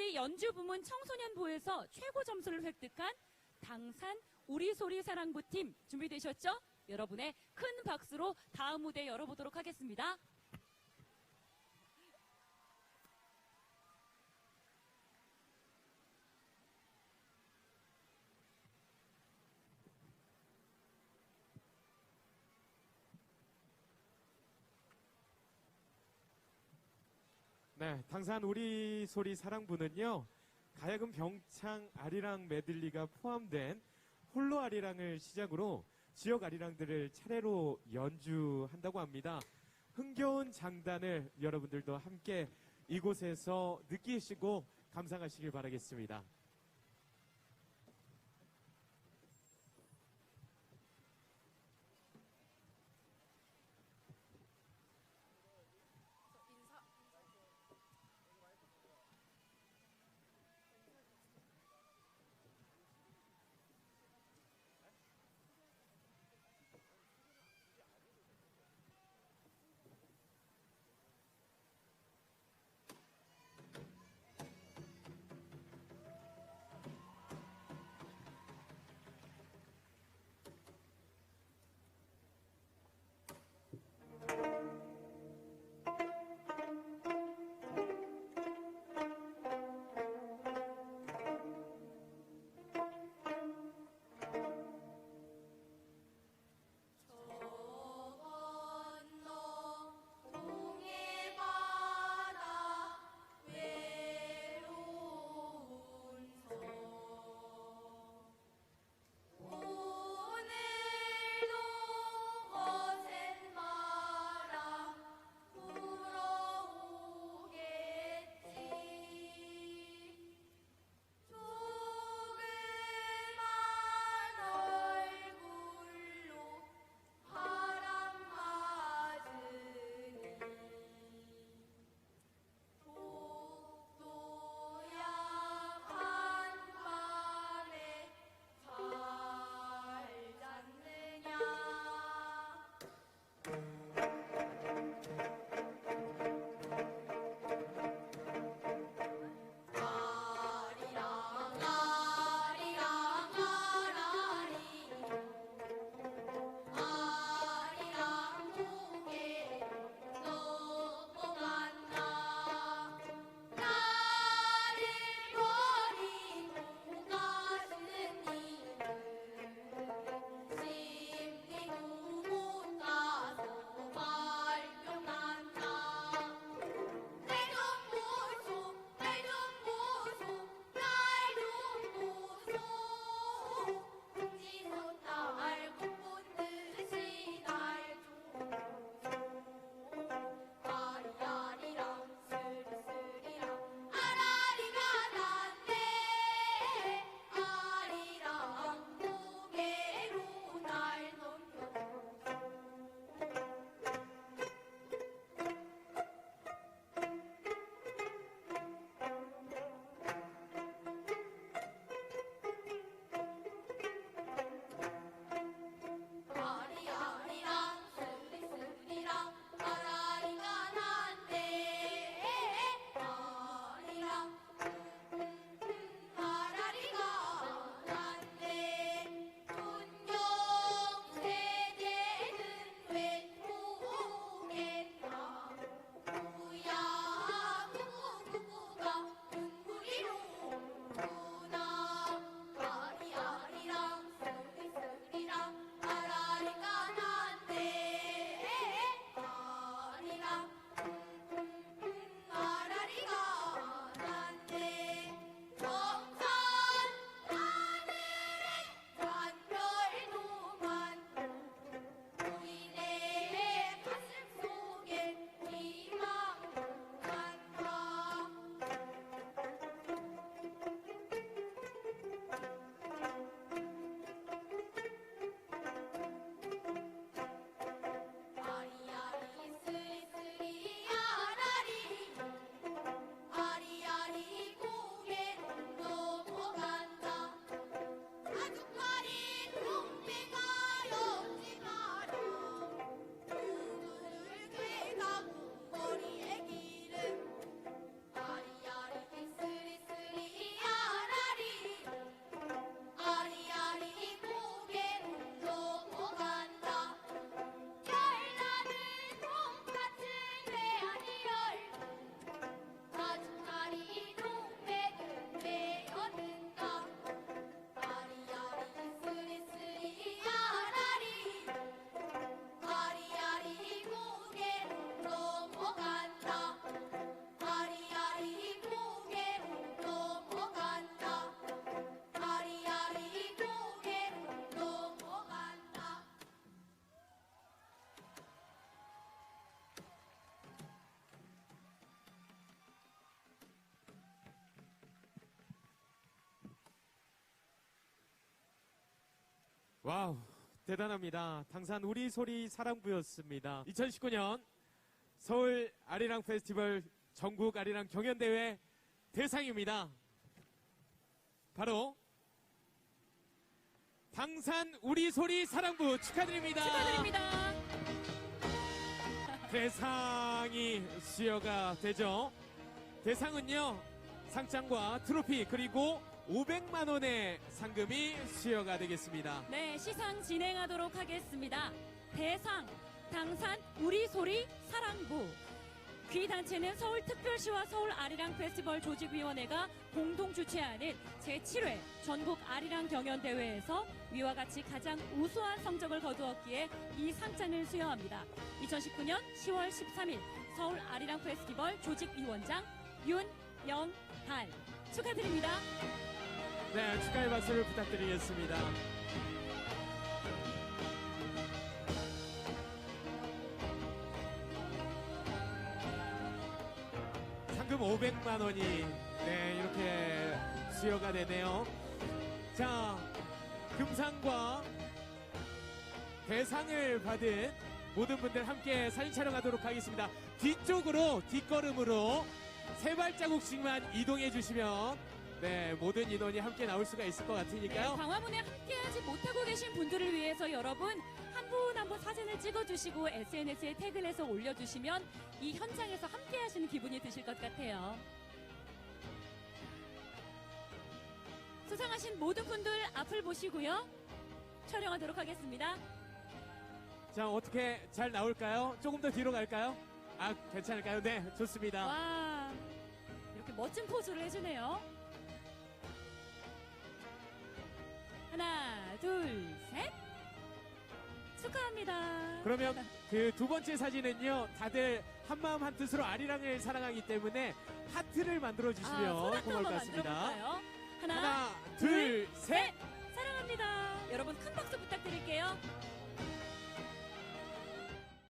우리 연주 부문 청소년부에서 최고 점수를 획득한 당산 우리 소리 사랑부 팀 준비되셨죠? 여러분의 큰 박수로 다음 무대 열어보도록 하겠습니다. 네, 당산 우리 소리 사랑부는요, 가야금 병창 아리랑 메들리가 포함된 홀로 아리랑을 시작으로 지역 아리랑들을 차례로 연주한다고 합니다. 흥겨운 장단을 여러분들도 함께 이곳에서 느끼시고 감상하시길 바라겠습니다. 와우, 대단합니다. 당산 우리 소리 사랑부였습니다. 2019년 서울 아리랑 페스티벌 전국 아리랑 경연대회 대상입니다. 바로 당산 우리 소리 사랑부 축하드립니다. 축하드립니다. 대상이 수여가 되죠. 대상은요, 상장과 트로피 그리고 500만 원의 상금이 수여가 되겠습니다. 네, 시상 진행하도록 하겠습니다. 대상, 당산, 우리 소리, 사랑부. 귀 단체는 서울특별시와 서울 아리랑 페스티벌 조직위원회가 공동 주최하는 제7회 전국 아리랑 경연대회에서 위와 같이 가장 우수한 성적을 거두었기에 이 상장을 수여합니다. 2019년 10월 13일 서울 아리랑 페스티벌 조직위원장 윤영달 축하드립니다. 네, 축하의 박수를 부탁드리겠습니다. 상금 500만 원이 네, 이렇게 수여가 되네요. 자, 금상과 대상을 받은 모든 분들 함께 사진 촬영하도록 하겠습니다. 뒤쪽으로 뒷걸음으로 세 발자국씩만 이동해 주시면 네, 모든 인원이 함께 나올 수가 있을 것 네, 같으니까요. 광화문에 함께하지 못하고 계신 분들을 위해서 여러분 한 분 한 분 사진을 찍어주시고 SNS에 태그를 해서 올려주시면 이 현장에서 함께하시는 기분이 드실 것 같아요. 수상하신 모든 분들 앞을 보시고요. 촬영하도록 하겠습니다. 자, 어떻게 잘 나올까요? 조금 더 뒤로 갈까요? 아, 괜찮을까요? 네, 좋습니다. 와, 이렇게 멋진 포즈를 해주네요. 하나, 둘, 셋. 축하합니다. 그러면 그 두 번째 사진은요, 다들 한 마음 한 뜻으로 아리랑을 사랑하기 때문에 하트를 만들어 주시면 아, 고마울 것 같습니다. 하나, 하나, 둘, 둘 셋. 셋. 사랑합니다. 여러분 큰 박수 부탁드릴게요.